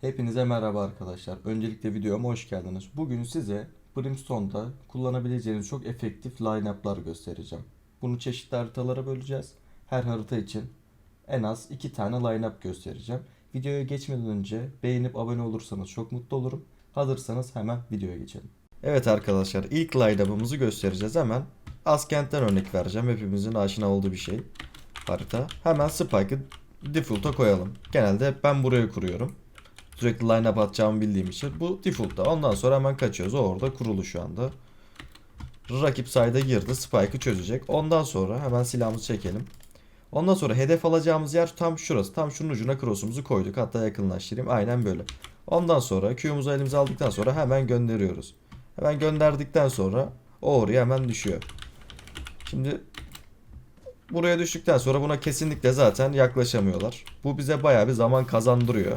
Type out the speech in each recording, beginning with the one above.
Hepinize merhaba arkadaşlar. Öncelikle videoma hoş geldiniz. Bugün size Brimstone'da kullanabileceğiniz çok efektif line-up'lar göstereceğim. Bunu çeşitli haritalara böleceğiz. Her harita için en az 2 tane line-up göstereceğim. Videoya geçmeden önce beğenip abone olursanız çok mutlu olurum. Hazırsanız hemen videoya geçelim. Evet arkadaşlar ilk line-up'ımızı göstereceğiz. Hemen Askent'ten örnek vereceğim. Hepimizin aşina olduğu bir şey. Harita. Hemen Spike'ı default'a koyalım. Genelde ben buraya kuruyorum. Sürekli line up atacağımı bildiğim için. Bu default'ta. Ondan sonra hemen kaçıyoruz. O orada kurulu şu anda. Rakip sayda girdi. Spike'ı çözecek. Ondan sonra hemen silahımızı çekelim. Ondan sonra hedef alacağımız yer tam şurası. Tam şunun ucuna cross'umuzu koyduk. Hatta yakınlaştırayım. Aynen böyle. Ondan sonra Q'muzu elimize aldıktan sonra hemen gönderiyoruz. Hemen gönderdikten sonra o oraya hemen düşüyor. Şimdi buraya düştükten sonra buna kesinlikle zaten yaklaşamıyorlar. Bu bize bayağı bir zaman kazandırıyor.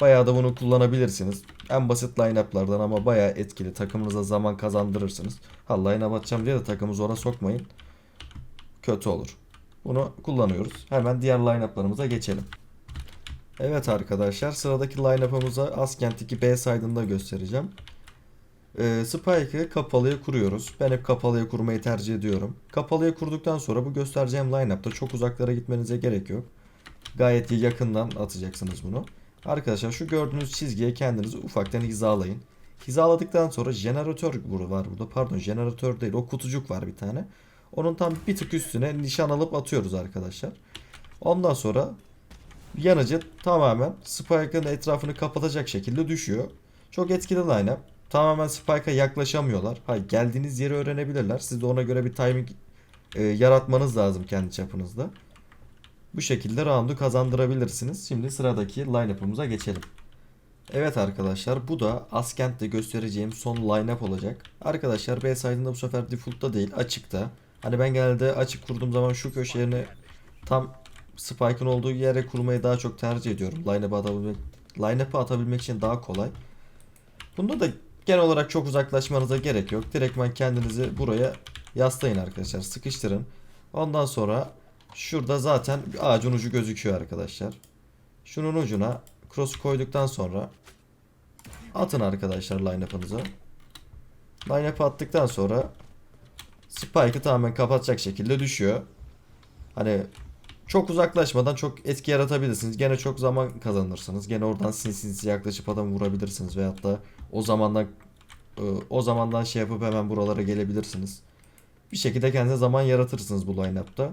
Bayağı da bunu kullanabilirsiniz. En basit line-up'lardan ama bayağı etkili. Takımınıza zaman kazandırırsınız. Ha line-up atacağım diye de takımı zora sokmayın. Kötü olur. Bunu kullanıyoruz. Hemen diğer line-up'larımıza geçelim. Evet arkadaşlar sıradaki line-up'ımıza Askent'teki B side'ında göstereceğim. Ee, Spike'ı kapalıya kuruyoruz. Ben hep kapalıya kurmayı tercih ediyorum. Kapalıya kurduktan sonra bu göstereceğim line-up'ta çok uzaklara gitmenize gerek yok. Gayet yakından atacaksınız bunu. Arkadaşlar şu gördüğünüz çizgiye kendinizi ufaktan hizalayın. Hizaladıktan sonra jeneratör var burada. Pardon jeneratör değil o kutucuk var bir tane. Onun tam bir tık üstüne nişan alıp atıyoruz arkadaşlar. Ondan sonra yanıcı tamamen Spike'ın etrafını kapatacak şekilde düşüyor. Çok etkili line-up. Tamamen Spike'a yaklaşamıyorlar. Ha geldiğiniz yeri öğrenebilirler. Siz de ona göre bir timing e, yaratmanız lazım kendi çapınızda. Bu şekilde roundu kazandırabilirsiniz. Şimdi sıradaki line-up'ımıza geçelim. Evet arkadaşlar bu da Askent'te göstereceğim son line-up olacak. Arkadaşlar B side'ında bu sefer default'ta değil açıkta. Hani ben genelde açık kurduğum zaman şu köşelerini tam Spike'ın olduğu yere kurmayı daha çok tercih ediyorum. Line-up'ı atabilmek, line-up'ı atabilmek için daha kolay. Bunda da genel olarak çok uzaklaşmanıza gerek yok. Direktmen kendinizi buraya yaslayın arkadaşlar. Sıkıştırın. Ondan sonra şurada zaten ağacın ucu gözüküyor arkadaşlar. Şunun ucuna cross koyduktan sonra atın arkadaşlar line-up'ınıza. Line-up'ı attıktan sonra Spike'ı tamamen kapatacak şekilde düşüyor. Hani çok uzaklaşmadan çok etki yaratabilirsiniz. Gene çok zaman kazanırsınız. Gene oradan sinsi sinsi yaklaşıp adamı vurabilirsiniz. Veyahut da o zamandan e, o zamandan şey yapıp hemen buralara gelebilirsiniz. Bir şekilde kendinize zaman yaratırsınız bu line-up'ta.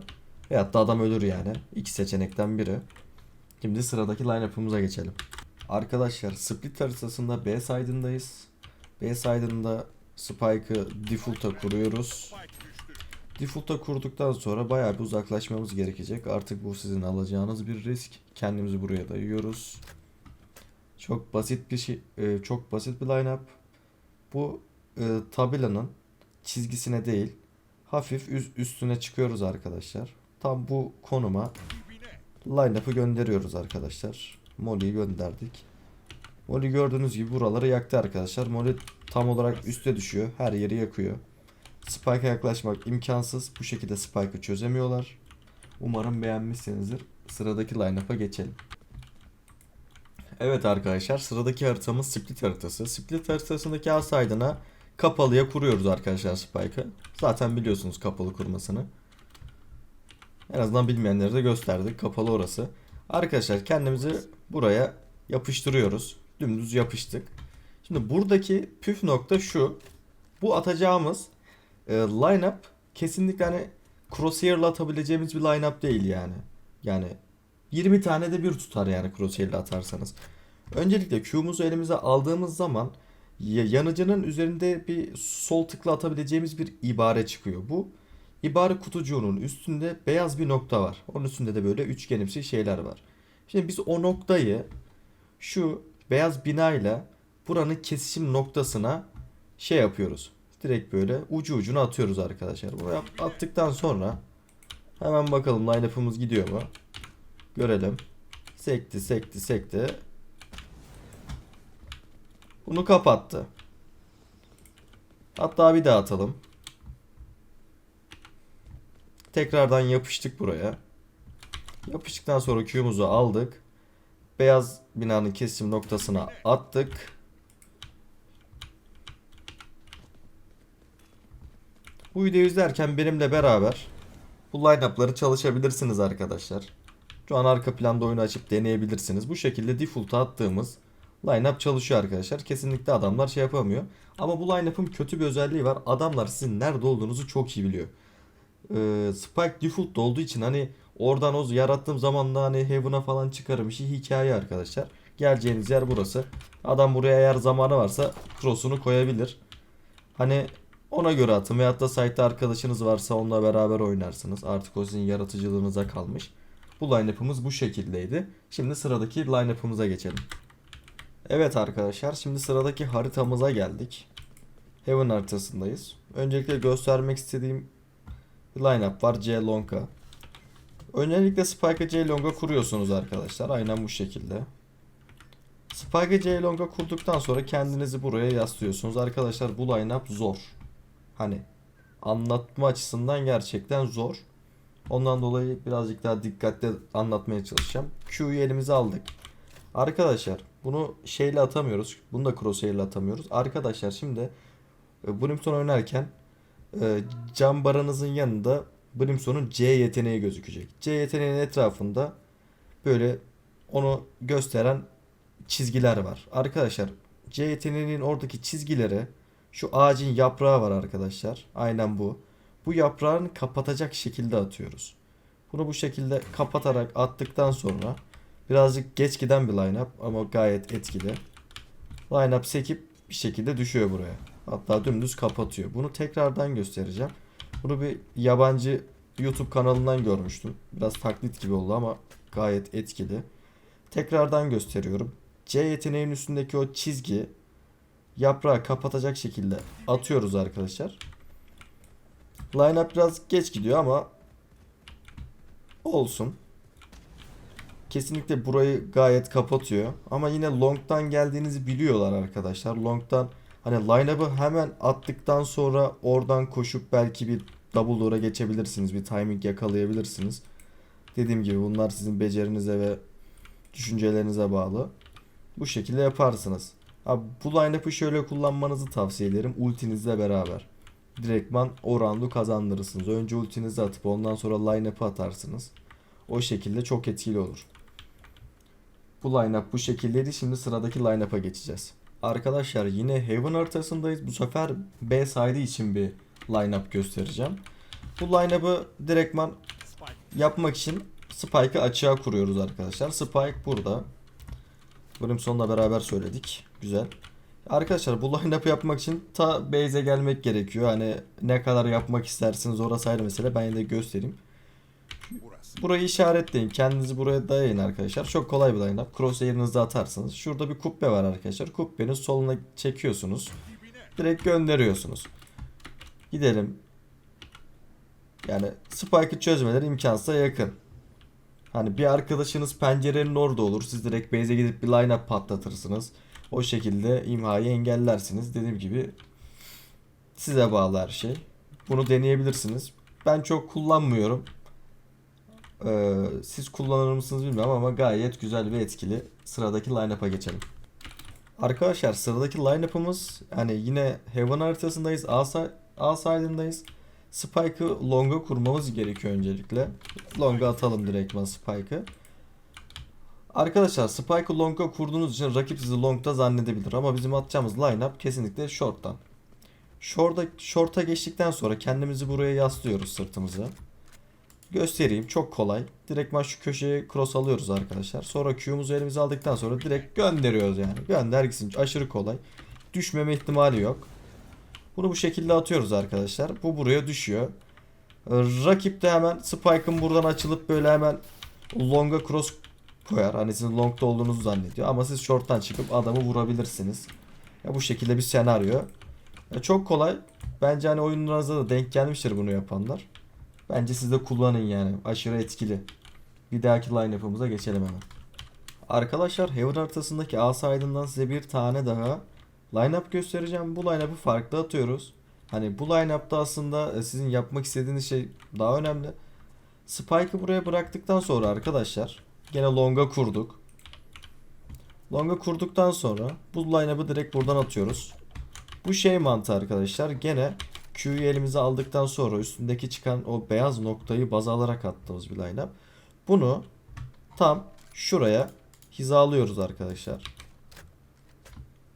Veyahut da adam ölür yani. İki seçenekten biri. Şimdi sıradaki line-up'ımıza geçelim. Arkadaşlar split haritasında B side'ındayız. B side'ında Spike'ı default'a kuruyoruz. Default'a kurduktan sonra bayağı bir uzaklaşmamız gerekecek. Artık bu sizin alacağınız bir risk. Kendimizi buraya dayıyoruz. Çok basit bir şey, e, çok basit bir line-up. Bu e, tabelanın çizgisine değil, hafif üst, üstüne çıkıyoruz arkadaşlar. Tam bu konuma line-up'ı gönderiyoruz arkadaşlar. Molly'yi gönderdik. Molly gördüğünüz gibi buraları yaktı arkadaşlar. Molly tam olarak üste düşüyor. Her yeri yakıyor. Spike'a yaklaşmak imkansız. Bu şekilde Spike'ı çözemiyorlar. Umarım beğenmişsinizdir. Sıradaki line-up'a geçelim. Evet arkadaşlar sıradaki haritamız split haritası. Split haritasındaki A kapalıya kuruyoruz arkadaşlar Spike'ı. Zaten biliyorsunuz kapalı kurmasını. En azından bilmeyenleri de gösterdik. Kapalı orası. Arkadaşlar kendimizi buraya yapıştırıyoruz. Dümdüz yapıştık. Şimdi buradaki püf nokta şu. Bu atacağımız e, line-up kesinlikle hani crosshair'la atabileceğimiz bir line-up değil yani. Yani 20 tane de bir tutar yani crosshair'la atarsanız. Öncelikle Q'muzu elimize aldığımız zaman ya- yanıcının üzerinde bir sol tıkla atabileceğimiz bir ibare çıkıyor. Bu ibare kutucuğunun üstünde beyaz bir nokta var. Onun üstünde de böyle üçgenimsi şeyler var. Şimdi biz o noktayı şu beyaz binayla buranın kesişim noktasına şey yapıyoruz. Direkt böyle ucu ucuna atıyoruz arkadaşlar. Bunu attıktan sonra hemen bakalım line-up'ımız gidiyor mu? Görelim. Sekti, sekti, sekti. Bunu kapattı. Hatta bir daha atalım. Tekrardan yapıştık buraya. Yapıştıktan sonra Q'muzu aldık. beyaz binanın kesim noktasına attık. Bu videoyu izlerken benimle beraber bu line-up'ları çalışabilirsiniz arkadaşlar. Şu an arka planda oyunu açıp deneyebilirsiniz. Bu şekilde default'a attığımız line-up çalışıyor arkadaşlar. Kesinlikle adamlar şey yapamıyor. Ama bu line-up'ın kötü bir özelliği var. Adamlar sizin nerede olduğunuzu çok iyi biliyor. Ee, Spike default'ta olduğu için hani oradan o yarattığım zaman da hani Heaven'a falan çıkarım işi hikaye arkadaşlar. Geleceğiniz yer burası. Adam buraya eğer zamanı varsa cross'unu koyabilir. Hani ona göre atın veyahut da site'de arkadaşınız varsa onunla beraber oynarsınız. Artık o sizin yaratıcılığınıza kalmış. Bu line-up'ımız bu şekildeydi. Şimdi sıradaki line-up'ımıza geçelim. Evet arkadaşlar şimdi sıradaki haritamıza geldik. Heaven haritasındayız. Öncelikle göstermek istediğim line-up var. C Longa. Öncelikle Spike'ı C Longa kuruyorsunuz arkadaşlar. Aynen bu şekilde. Spike'ı C Longa kurduktan sonra kendinizi buraya yaslıyorsunuz. Arkadaşlar bu line-up zor. Hani anlatma açısından gerçekten zor. Ondan dolayı birazcık daha dikkatli anlatmaya çalışacağım. Q'yu elimize aldık. Arkadaşlar bunu şeyle atamıyoruz. Bunu da crosshair ile atamıyoruz. Arkadaşlar şimdi e, Brimstone oynarken e, cam baranızın yanında Brimstone'un C yeteneği gözükecek. C yeteneğinin etrafında böyle onu gösteren çizgiler var. Arkadaşlar C yeteneğinin oradaki çizgileri şu ağacın yaprağı var arkadaşlar. Aynen bu. Bu yaprağını kapatacak şekilde atıyoruz. Bunu bu şekilde kapatarak attıktan sonra birazcık geç giden bir line-up ama gayet etkili. Line-up sekip bir şekilde düşüyor buraya. Hatta dümdüz kapatıyor. Bunu tekrardan göstereceğim. Bunu bir yabancı YouTube kanalından görmüştüm. Biraz taklit gibi oldu ama gayet etkili. Tekrardan gösteriyorum. C yeteneğinin üstündeki o çizgi yaprağı kapatacak şekilde atıyoruz arkadaşlar. Line-up biraz geç gidiyor ama olsun. Kesinlikle burayı gayet kapatıyor. Ama yine long'dan geldiğinizi biliyorlar arkadaşlar. Long'dan hani line-up'ı hemen attıktan sonra oradan koşup belki bir double door'a geçebilirsiniz. Bir timing yakalayabilirsiniz. Dediğim gibi bunlar sizin becerinize ve düşüncelerinize bağlı. Bu şekilde yaparsınız. Abi bu line-up'ı şöyle kullanmanızı tavsiye ederim. Ultinizle beraber. Direktman o roundu kazandırırsınız. Önce ultinizi atıp ondan sonra line-up'ı atarsınız. O şekilde çok etkili olur. Bu line-up bu şekildeydi. Şimdi sıradaki line-up'a geçeceğiz. Arkadaşlar yine Heaven haritasındayız. Bu sefer B side için bir line-up göstereceğim. Bu line-up'ı direktman yapmak için Spike'ı açığa kuruyoruz arkadaşlar. Spike burada. Brimstone'la beraber söyledik. Güzel. Arkadaşlar bu line-up yapmak için ta base'e gelmek gerekiyor. Hani ne kadar yapmak istersiniz orası ayrı mesele. Ben de göstereyim. Burayı işaretleyin. Kendinizi buraya dayayın arkadaşlar. Çok kolay bir line-up. Crosshair'ınızı atarsınız. Şurada bir kubbe var arkadaşlar. Kubbenin soluna çekiyorsunuz. Direkt gönderiyorsunuz. Gidelim. Yani Spike'ı çözmeleri imkansıza yakın. Hani bir arkadaşınız pencerenin orada olur. Siz direkt base'e gidip bir line-up patlatırsınız. O şekilde imhayı engellersiniz. Dediğim gibi size bağlı her şey. Bunu deneyebilirsiniz. Ben çok kullanmıyorum. Ee, siz kullanır mısınız bilmiyorum ama gayet güzel ve etkili. Sıradaki line-up'a geçelim. Arkadaşlar sıradaki line-up'ımız yani yine Heaven haritasındayız. A, A side'ındayız. Spike'ı long'a kurmamız gerekiyor öncelikle. Long'a atalım direktman Spike'ı. Arkadaşlar Spike'ı long'a kurduğunuz için rakip sizi long'da zannedebilir ama bizim atacağımız line-up kesinlikle short'tan. Short'a, short'a geçtikten sonra kendimizi buraya yaslıyoruz sırtımızı. Göstereyim çok kolay. Direktman şu köşeye cross alıyoruz arkadaşlar. Sonra Q'muzu elimize aldıktan sonra direkt gönderiyoruz yani. Gönder gitsin aşırı kolay. Düşmeme ihtimali yok. Bunu bu şekilde atıyoruz arkadaşlar. Bu buraya düşüyor. Rakip de hemen Spike'ın buradan açılıp böyle hemen long'a cross koyar. Hani sizin long'da olduğunuzu zannediyor. Ama siz short'tan çıkıp adamı vurabilirsiniz. Ya bu şekilde bir senaryo. Ya çok kolay. Bence hani oyunlarınızda da denk gelmiştir bunu yapanlar. Bence siz de kullanın yani. Aşırı etkili. Bir dahaki line-up'ımıza geçelim hemen. Arkadaşlar Heaven haritasındaki A side'ından size bir tane daha line-up göstereceğim. Bu line-up'ı farklı atıyoruz. Hani bu line-up'ta aslında e, sizin yapmak istediğiniz şey daha önemli. Spike'ı buraya bıraktıktan sonra arkadaşlar gene long'a kurduk. Longa kurduktan sonra bu line-up'ı direkt buradan atıyoruz. Bu şey mantığı arkadaşlar. Gene Q'yu elimize aldıktan sonra üstündeki çıkan o beyaz noktayı baz alarak attığımız bir line-up. Bunu tam şuraya hizalıyoruz arkadaşlar.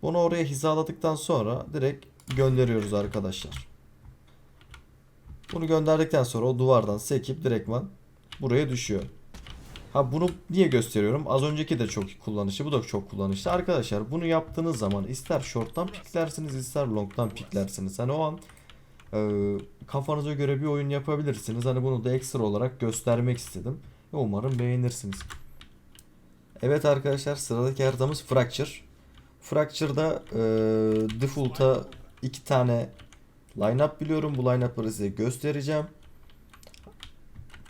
Bunu oraya hizaladıktan sonra direkt gönderiyoruz arkadaşlar. Bunu gönderdikten sonra o duvardan sekip direktman buraya düşüyor. Ha bunu niye gösteriyorum? Az önceki de çok kullanışlı. Bu da çok kullanışlı. Arkadaşlar bunu yaptığınız zaman ister short'tan piklersiniz ister long'dan piklersiniz. Hani o an kafanıza göre bir oyun yapabilirsiniz. Hani bunu da ekstra olarak göstermek istedim. Umarım beğenirsiniz. Evet arkadaşlar sıradaki haritamız Fracture. Fracture'da e, default'a iki tane line-up biliyorum. Bu line-up'ları size göstereceğim.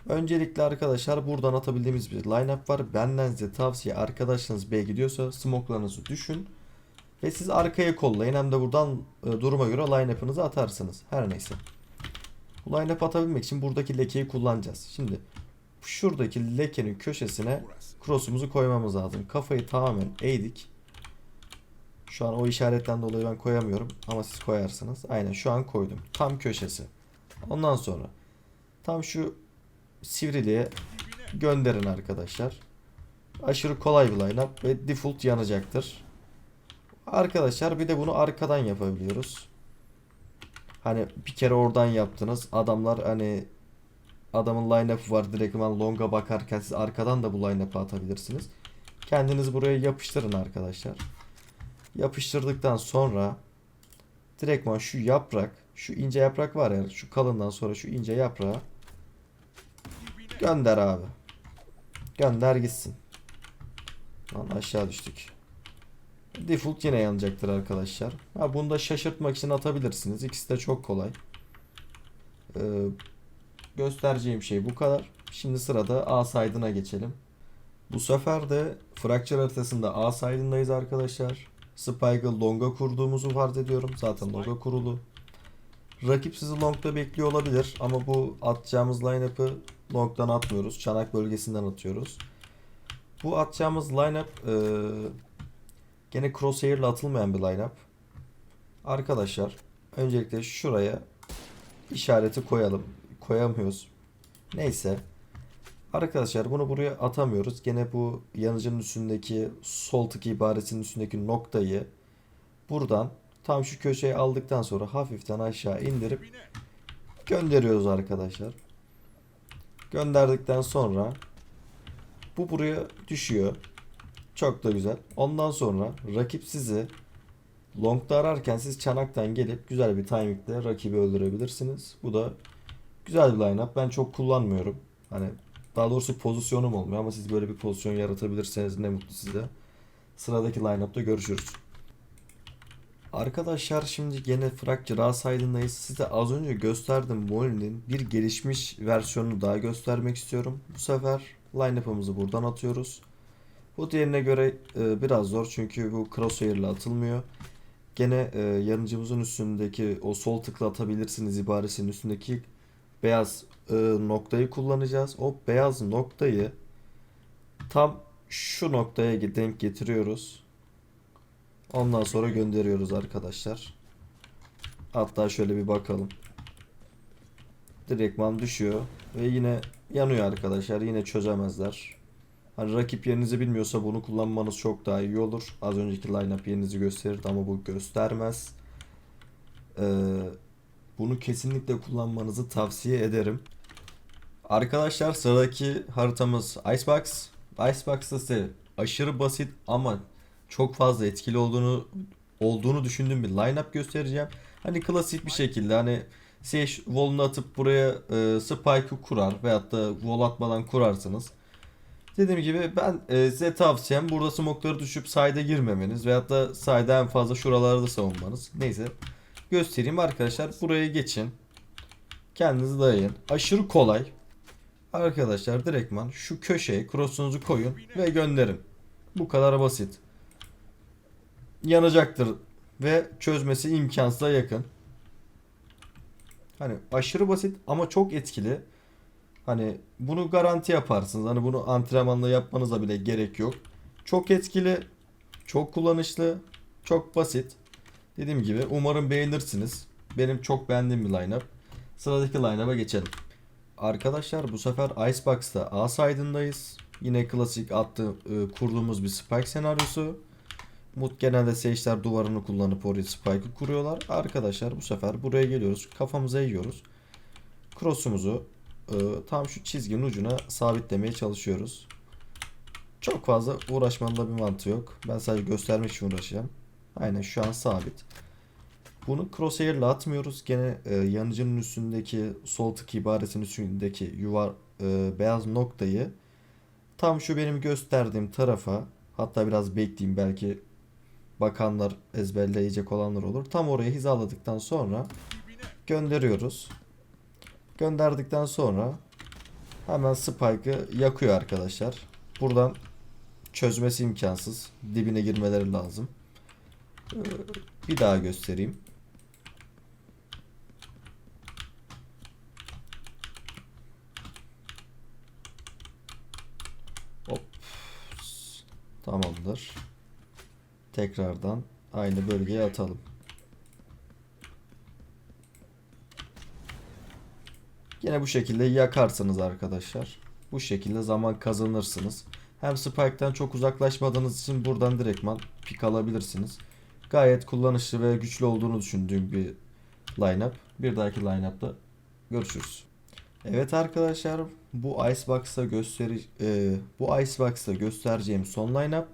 Öncelikle arkadaşlar buradan atabildiğimiz bir line-up var. Benden size tavsiye arkadaşlarınız B'ye gidiyorsa smoke'larınızı düşün. Ve siz arkaya kollayın. Hem de buradan e, duruma göre line-up'ınızı atarsınız. Her neyse. Bu line-up atabilmek için buradaki lekeyi kullanacağız. Şimdi şuradaki lekenin köşesine cross'umuzu koymamız lazım. Kafayı tamamen eğdik. Şu an o işaretten dolayı ben koyamıyorum ama siz koyarsınız. Aynen şu an koydum. Tam köşesi. Ondan sonra tam şu sivriliğe gönderin arkadaşlar. Aşırı kolay bir line-up ve default yanacaktır. Arkadaşlar bir de bunu arkadan yapabiliyoruz. Hani bir kere oradan yaptınız. Adamlar hani adamın line-up'ı var. Direktman longa bakarken siz arkadan da bu line-up'ı atabilirsiniz. Kendiniz buraya yapıştırın arkadaşlar. Yapıştırdıktan sonra direktman şu yaprak, şu ince yaprak var ya, şu kalından sonra şu ince yaprağı gönder abi. Gönder gitsin. Lan aşağı düştük. Default yine yanacaktır arkadaşlar. Ha, bunu da şaşırtmak için atabilirsiniz. İkisi de çok kolay. Ee, göstereceğim şey bu kadar. Şimdi sırada A side'ına geçelim. Bu sefer de Fracture haritasında A side'ındayız arkadaşlar. Spike'ı long'a kurduğumuzu farz ediyorum. Zaten long'a kurulu. Rakip sizi long'da bekliyor olabilir ama bu atacağımız line-up'ı long'dan atmıyoruz. Çanak bölgesinden atıyoruz. Bu atacağımız line-up e, gene crosshair ile atılmayan bir line-up. Arkadaşlar öncelikle şuraya işareti koyalım. Koyamıyoruz. Neyse. Arkadaşlar bunu buraya atamıyoruz. Gene bu yanıcının üstündeki sol tık ibaresinin üstündeki noktayı buradan tam şu köşeye aldıktan sonra hafiften aşağı indirip gönderiyoruz arkadaşlar. Gönderdikten sonra bu buraya düşüyor. Çok da güzel. Ondan sonra rakip sizi long'da ararken siz çanaktan gelip güzel bir timingle rakibi öldürebilirsiniz. Bu da güzel bir line-up. Ben çok kullanmıyorum. Hani daha doğrusu pozisyonum olmuyor ama siz böyle bir pozisyon yaratabilirseniz ne mutlu size. Sıradaki line-up'ta görüşürüz. Arkadaşlar şimdi gene Fracture A side'ındayız. Size az önce gösterdim Molly'nin bir gelişmiş versiyonunu daha göstermek istiyorum. Bu sefer line-up'ımızı buradan atıyoruz. Bu diğerine göre e, biraz zor çünkü bu crosshair ile atılmıyor. Gene e, yanıcımızın üstündeki o sol tıkla atabilirsiniz ibaresinin üstündeki beyaz e, noktayı kullanacağız. O beyaz noktayı tam şu noktaya denk getiriyoruz. Ondan sonra gönderiyoruz arkadaşlar. Hatta şöyle bir bakalım. Direktman düşüyor ve yine yanıyor arkadaşlar. Yine çözemezler. Hani rakip yerinizi bilmiyorsa bunu kullanmanız çok daha iyi olur. Az önceki line-up yerinizi gösterirdi ama bu göstermez. Ee, bunu kesinlikle kullanmanızı tavsiye ederim. Arkadaşlar sıradaki haritamız Icebox. Icebox'ta size aşırı basit ama çok fazla etkili olduğunu olduğunu düşündüğüm bir line-up göstereceğim. Hani klasik bir şekilde hani Sage wall'unu atıp buraya e, spike'ı kurar veyahut da wall atmadan kurarsınız. Dediğim gibi ben e, size tavsiyem burada smoke'ları düşüp side'e girmemeniz veyahut da side'e en fazla şuralarda savunmanız. Neyse göstereyim arkadaşlar. Buraya geçin. Kendinizi dayayın. Aşırı kolay. Arkadaşlar direktman şu köşeye cross'unuzu koyun ve gönderin. Bu kadar basit. Yanacaktır ve çözmesi imkansıza yakın. Hani aşırı basit ama çok etkili. Hani bunu garanti yaparsınız. Hani bunu antrenmanla yapmanıza bile gerek yok. Çok etkili. Çok kullanışlı, çok basit. Dediğim gibi umarım beğenirsiniz. Benim çok beğendiğim bir lineup. Sıradaki lineup'a geçelim. Arkadaşlar bu sefer Icebox'ta A side'ındayız. Yine klasik attı, e, kurduğumuz bir spike senaryosu. Mut genelde Sage'ler duvarını kullanıp oraya spike'ı kuruyorlar. Arkadaşlar bu sefer buraya geliyoruz. Kafamıza eğiyoruz. Cross'umuzu tam şu çizginin ucuna sabitlemeye çalışıyoruz. Çok fazla uğraşmanın da bir mantığı yok. Ben sadece göstermek için uğraşacağım. Aynen şu an sabit. Bunu crosshair ile atmıyoruz. Gene e, yanıcının üstündeki sol tık ibaresinin üstündeki yuvar e, beyaz noktayı tam şu benim gösterdiğim tarafa hatta biraz bekleyeyim belki bakanlar ezberleyecek olanlar olur. Tam oraya hizaladıktan sonra gönderiyoruz. Gönderdikten sonra hemen spike'ı yakıyor arkadaşlar. Buradan çözmesi imkansız. Dibine girmeleri lazım. Ee, Bir daha göstereyim. Hop. Tamamdır. Tekrardan aynı bölgeye atalım. Yine bu şekilde yakarsınız arkadaşlar. Bu şekilde zaman kazanırsınız. Hem Spike'den çok uzaklaşmadığınız için buradan direktman pik alabilirsiniz. Gayet kullanışlı ve güçlü olduğunu düşündüğüm bir lineup. Bir dahaki lineup'ta görüşürüz. Evet arkadaşlar bu Icebox'ta gösteri e, bu Icebox'ta göstereceğim son lineup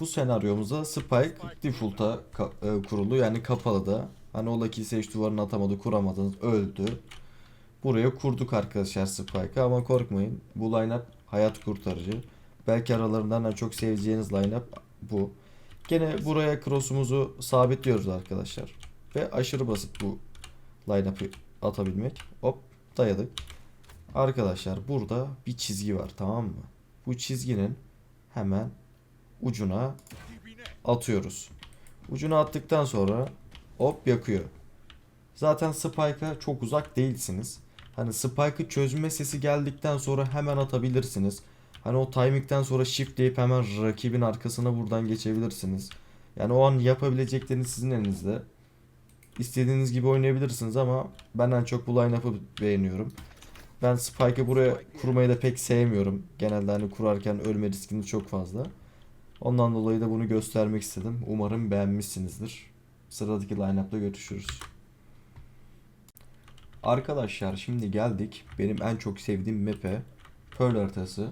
bu senaryomuzda Spike default'a e, kurulu yani kapalı da. Hani ola ki Sage duvarını atamadı kuramadınız öldü. Buraya kurduk arkadaşlar Spike'ı ama korkmayın. Bu lineup hayat kurtarıcı. Belki aralarından en çok seveceğiniz lineup bu. Gene buraya cross'umuzu sabitliyoruz arkadaşlar. Ve aşırı basit bu lineup'ı atabilmek. Hop dayadık. Arkadaşlar burada bir çizgi var tamam mı? Bu çizginin hemen ucuna atıyoruz. Ucuna attıktan sonra hop yakıyor. Zaten Spike'a çok uzak değilsiniz. Hani Spike'ı çözme sesi geldikten sonra hemen atabilirsiniz. Hani o timing'den sonra shiftleyip hemen rakibin arkasına buradan geçebilirsiniz. Yani o an yapabilecekleriniz sizin elinizde. İstediğiniz gibi oynayabilirsiniz ama ben en çok bu line-up'ı beğeniyorum. Ben Spike'ı buraya kurmayı da pek sevmiyorum. Genelde hani kurarken ölme riskiniz çok fazla. Ondan dolayı da bunu göstermek istedim. Umarım beğenmişsinizdir. Sıradaki line-up'ta görüşürüz. Arkadaşlar şimdi geldik benim en çok sevdiğim map'e Pearl haritası.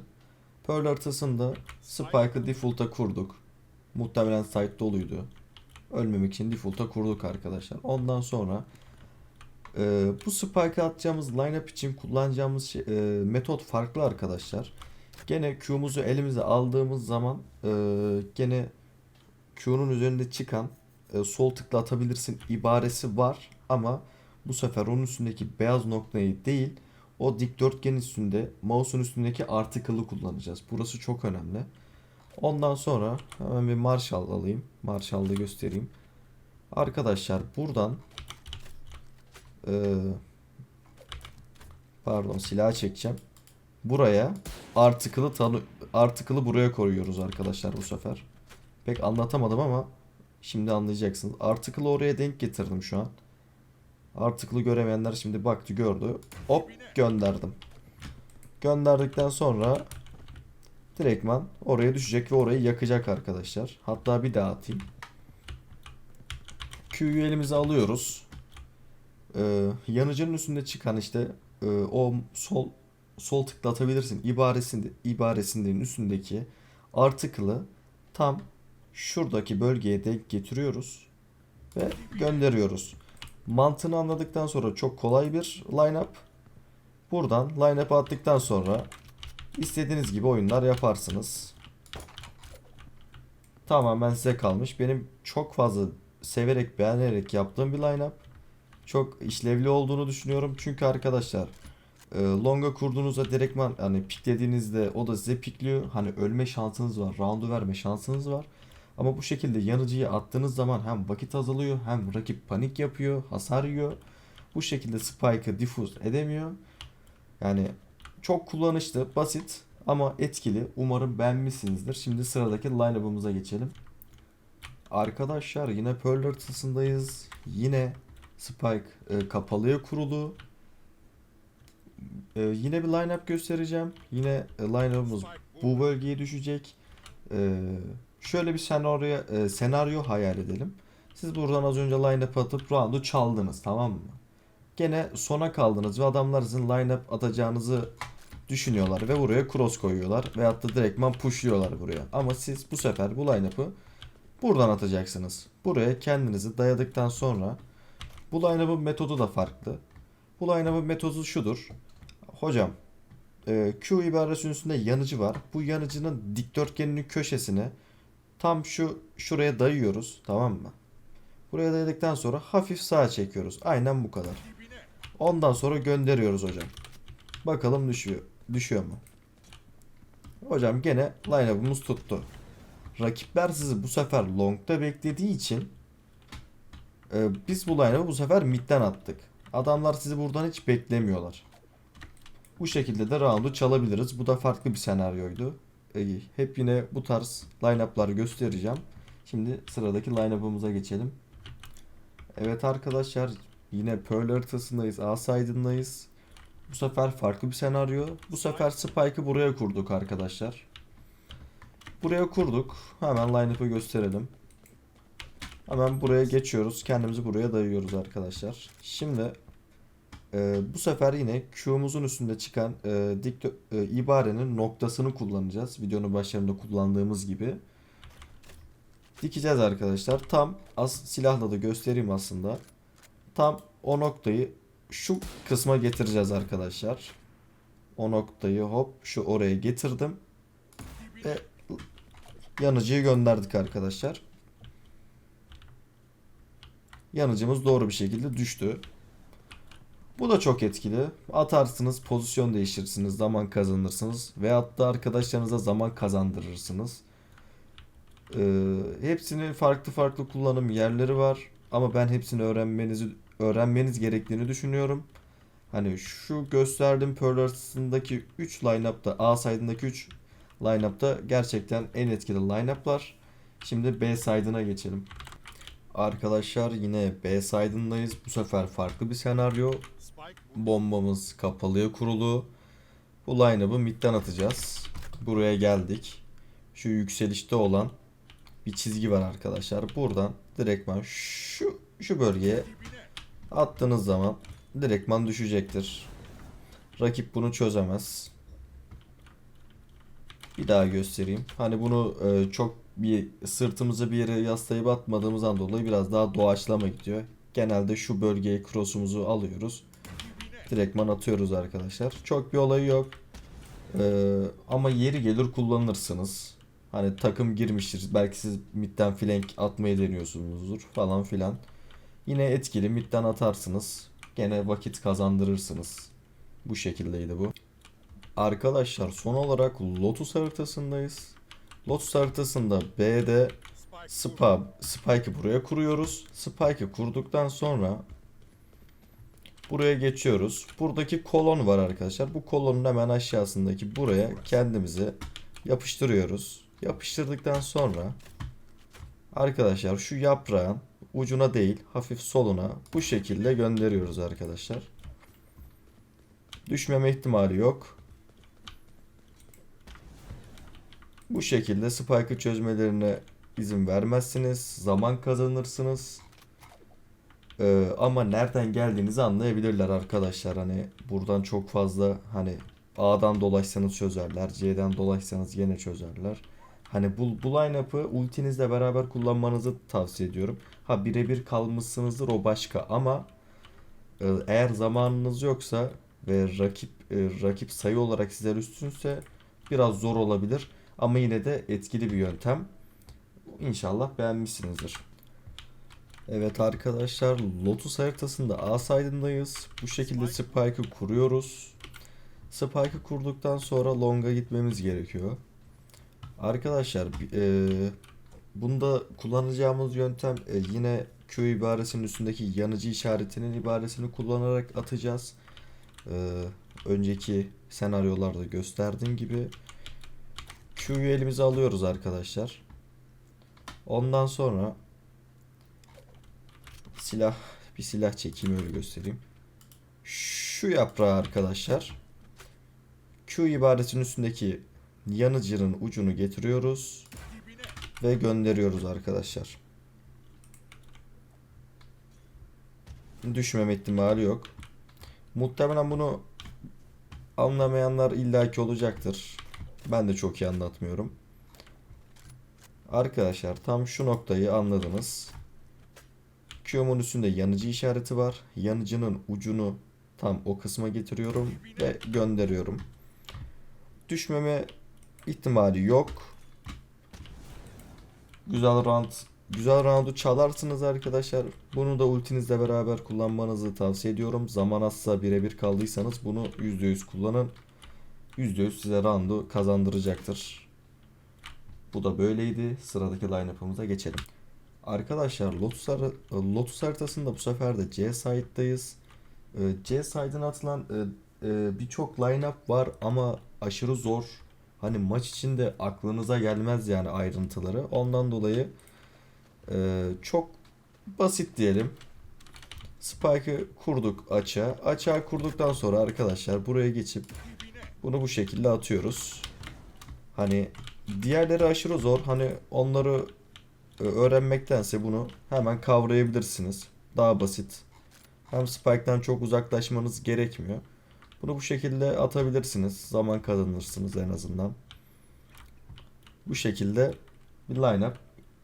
Pearl haritasında Spike'ı default'a kurduk. Muhtemelen site doluydu. Ölmemek için default'a kurduk arkadaşlar. Ondan sonra e, bu Spike'ı atacağımız lineup için kullanacağımız şey- e, metot farklı arkadaşlar. Gene Q'muzu elimize aldığımız zaman e, gene Q'nun üzerinde çıkan e, sol tıkla atabilirsin ibaresi var ama bu sefer onun üstündeki beyaz noktayı değil o dikdörtgen üstünde mouse'un üstündeki article'ı kullanacağız. Burası çok önemli. Ondan sonra hemen bir Marshall alayım. Marshall'da göstereyim. Arkadaşlar buradan e, pardon silah çekeceğim. Buraya article'ı tanı article'ı buraya koyuyoruz arkadaşlar bu sefer. Pek anlatamadım ama şimdi anlayacaksınız. Article'ı oraya denk getirdim şu an. Article'ı göremeyenler şimdi baktı gördü. Hop gönderdim. Gönderdikten sonra direktman oraya düşecek ve orayı yakacak arkadaşlar. Hatta bir daha atayım. Q'yu elimize alıyoruz. Ee, yanıcının üstünde çıkan işte e, o sol sol tıkla atabilirsin ibaresinde ibaresinin üstündeki article'ı tam şuradaki bölgeye denk getiriyoruz ve gönderiyoruz. Mantığını anladıktan sonra çok kolay bir lineup. Buradan lineup attıktan sonra istediğiniz gibi oyunlar yaparsınız. Tamamen size kalmış. Benim çok fazla severek beğenerek yaptığım bir lineup. Çok işlevli olduğunu düşünüyorum. Çünkü arkadaşlar e, longa kurduğunuzda direktman hani piklediğinizde o da size pikliyor. Hani ölme şansınız var. Roundu verme şansınız var. Ama bu şekilde yanıcıyı attığınız zaman hem vakit azalıyor hem rakip panik yapıyor, hasar yiyor. Bu şekilde Spike'ı diffuse edemiyor. Yani çok kullanışlı, basit ama etkili. Umarım beğenmişsinizdir. Şimdi sıradaki line-up'ımıza geçelim. Arkadaşlar yine Pearl haritasındayız. Yine Spike e, kapalıya kurulu. E, yine bir line-up göstereceğim. Yine e, line-up'ımız bu bölgeye düşecek. E, şöyle bir senaryo e, senaryo hayal edelim. Siz buradan az önce line-up atıp round'u çaldınız tamam mı? Gene sona kaldınız ve adamlar sizin line-up atacağınızı düşünüyorlar ve buraya cross koyuyorlar veyahut da direktman pushluyorlar buraya. Ama siz bu sefer bu line-up'ı buradan atacaksınız. Buraya kendinizi dayadıktan sonra bu line-up'ın metodu da farklı. Bu line-up'ın metodu şudur. Hocam e, Q ibaresinin üstünde yanıcı var. Bu yanıcının dikdörtgeninin köşesine tam şu şuraya dayıyoruz. Tamam mı? Buraya dayadıktan sonra hafif sağa çekiyoruz. Aynen bu kadar. Ondan sonra gönderiyoruz hocam. Bakalım düşüyor. Düşüyor mu? Hocam gene line-up'ımız tuttu. Rakipler sizi bu sefer long'da beklediği için e, biz bu line-up'ı bu sefer mid'den attık. Adamlar sizi buradan hiç beklemiyorlar. Bu şekilde de round'u çalabiliriz. Bu da farklı bir senaryoydu. E, hep yine bu tarz line-up'ları göstereceğim. Şimdi sıradaki line-up'ımıza geçelim. Evet arkadaşlar yine Pearl haritasındayız. A side'ındayız. Bu sefer farklı bir senaryo. Bu sefer Spike'ı buraya kurduk arkadaşlar. Buraya kurduk. Hemen line-up'ı gösterelim. Hemen buraya geçiyoruz. Kendimizi buraya dayıyoruz arkadaşlar. Şimdi e, bu sefer yine Q'muzun üstünde çıkan e, dikdö- e, ibarenin noktasını kullanacağız. Videonun başlarında kullandığımız gibi. Dikeceğiz arkadaşlar. Tam as silahla da göstereyim aslında. Tam o noktayı şu kısma getireceğiz arkadaşlar. O noktayı hop şu oraya getirdim. Ve yanıcıyı gönderdik arkadaşlar. Yanıcımız doğru bir şekilde düştü. Bu da çok etkili. Atarsınız, pozisyon değiştirirsiniz, zaman kazanırsınız. Veyahut da arkadaşlarınıza zaman kazandırırsınız. Ee, hepsinin farklı farklı kullanım yerleri var. Ama ben hepsini öğrenmenizi öğrenmeniz gerektiğini düşünüyorum. Hani şu gösterdiğim Pearl arasındaki 3 line-up'ta A side'ındaki 3 line-up'ta gerçekten en etkili line-up'lar. Şimdi B side'ına geçelim. Arkadaşlar yine B side'ındayız. Bu sefer farklı bir senaryo. Bombamız kapalıya kurulu. Bu line-up'ı midden atacağız. Buraya geldik. Şu yükselişte olan bir çizgi var arkadaşlar. Buradan direktman şu şu bölgeye attığınız zaman direktman düşecektir. Rakip bunu çözemez. Bir daha göstereyim. Hani bunu e, çok bir sırtımıza bir yere yaslayıp atmadığımızdan dolayı biraz daha doğaçlama gidiyor. Genelde şu bölgeye cross'umuzu alıyoruz. Direktman atıyoruz arkadaşlar. Çok bir olayı yok. Ee, ama yeri gelir kullanırsınız. Hani takım girmiştir. Belki siz midden flank atmayı deniyorsunuzdur falan filan. Yine etkili midden atarsınız. Gene vakit kazandırırsınız. Bu şekildeydi bu. Arkadaşlar son olarak Lotus haritasındayız. Lotus haritasında B'de Spa, Spike'ı buraya kuruyoruz. Spike'ı kurduktan sonra buraya geçiyoruz. Buradaki kolon var arkadaşlar. Bu kolonun hemen aşağısındaki buraya kendimizi yapıştırıyoruz. Yapıştırdıktan sonra arkadaşlar şu yaprağın ucuna değil hafif soluna bu şekilde gönderiyoruz arkadaşlar. Düşmeme ihtimali yok. Bu şekilde spike'ı çözmelerine izin vermezsiniz. Zaman kazanırsınız. Ee, ama nereden geldiğinizi anlayabilirler arkadaşlar. Hani buradan çok fazla hani A'dan dolaşsanız çözerler. C'den dolaşsanız yine çözerler. Hani bu, bu line-up'ı ultinizle beraber kullanmanızı tavsiye ediyorum. Ha birebir kalmışsınızdır o başka ama e, eğer zamanınız yoksa ve rakip e, rakip sayı olarak sizler üstünse biraz zor olabilir. Ama yine de etkili bir yöntem. İnşallah beğenmişsinizdir. Evet arkadaşlar Lotus haritasında A side'ındayız. Bu şekilde Spike'ı kuruyoruz. Spike'ı kurduktan sonra Long'a gitmemiz gerekiyor. Arkadaşlar e, bunda kullanacağımız yöntem e, yine Q ibaresinin üstündeki yanıcı işaretinin ibaresini kullanarak atacağız. E, önceki senaryolarda gösterdiğim gibi Q'yu elimize alıyoruz arkadaşlar. Ondan sonra silah bir silah çekeyim öyle göstereyim. Şu yaprağı arkadaşlar Q ibaresinin üstündeki yanıcının ucunu getiriyoruz ve gönderiyoruz arkadaşlar. Düşmeme ihtimali yok. Muhtemelen bunu anlamayanlar illaki olacaktır. Ben de çok iyi anlatmıyorum. Arkadaşlar tam şu noktayı anladınız. Q'mun üstünde yanıcı işareti var. Yanıcının ucunu tam o kısma getiriyorum ve gönderiyorum. Düşmeme ihtimali yok. Güzel round güzel roundu çalarsınız arkadaşlar. Bunu da ultinizle beraber kullanmanızı tavsiye ediyorum. Zaman azsa birebir kaldıysanız bunu %100 kullanın. %100 size roundu kazandıracaktır. Bu da böyleydi. Sıradaki line-up'ımıza geçelim. Arkadaşlar Lotus, har- Lotus haritasında bu sefer de C side'dayız. Ee, C side'ın atılan e, e, birçok line-up var ama aşırı zor. Hani maç içinde aklınıza gelmez yani ayrıntıları. Ondan dolayı e, çok basit diyelim. Spike'ı kurduk açığa. Açığa kurduktan sonra arkadaşlar buraya geçip bunu bu şekilde atıyoruz. Hani diğerleri aşırı zor. Hani onları e, öğrenmektense bunu hemen kavrayabilirsiniz. Daha basit. Hem Spike'dan çok uzaklaşmanız gerekmiyor. Bunu bu şekilde atabilirsiniz. Zaman kazanırsınız en azından. Bu şekilde bir line-up.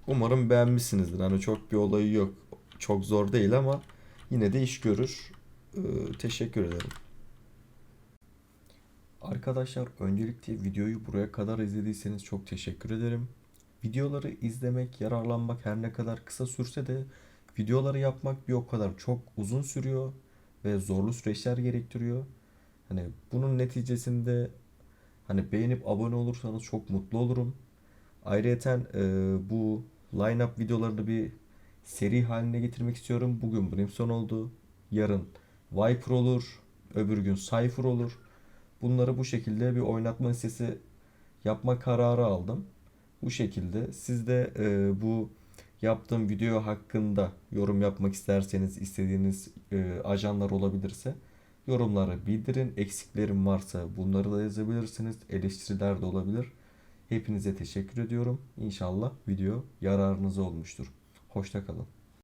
Umarım beğenmişsinizdir. Hani çok bir olayı yok. Çok zor değil ama yine de iş görür. Ee, teşekkür ederim. Arkadaşlar öncelikle videoyu buraya kadar izlediyseniz çok teşekkür ederim. Videoları izlemek, yararlanmak her ne kadar kısa sürse de videoları yapmak bir o kadar çok uzun sürüyor ve zorlu süreçler gerektiriyor. Hani bunun neticesinde hani beğenip abone olursanız çok mutlu olurum. Ayrıyeten e, bu line-up videolarını bir seri haline getirmek istiyorum. Bugün Brimstone oldu. Yarın Viper olur. Öbür gün Cypher olur. Bunları bu şekilde bir oynatma listesi yapma kararı aldım. Bu şekilde siz de e, bu yaptığım video hakkında yorum yapmak isterseniz istediğiniz e, ajanlar olabilirse yorumları bildirin. Eksiklerim varsa bunları da yazabilirsiniz. Eleştiriler de olabilir. Hepinize teşekkür ediyorum. İnşallah video yararınıza olmuştur. Hoşça kalın.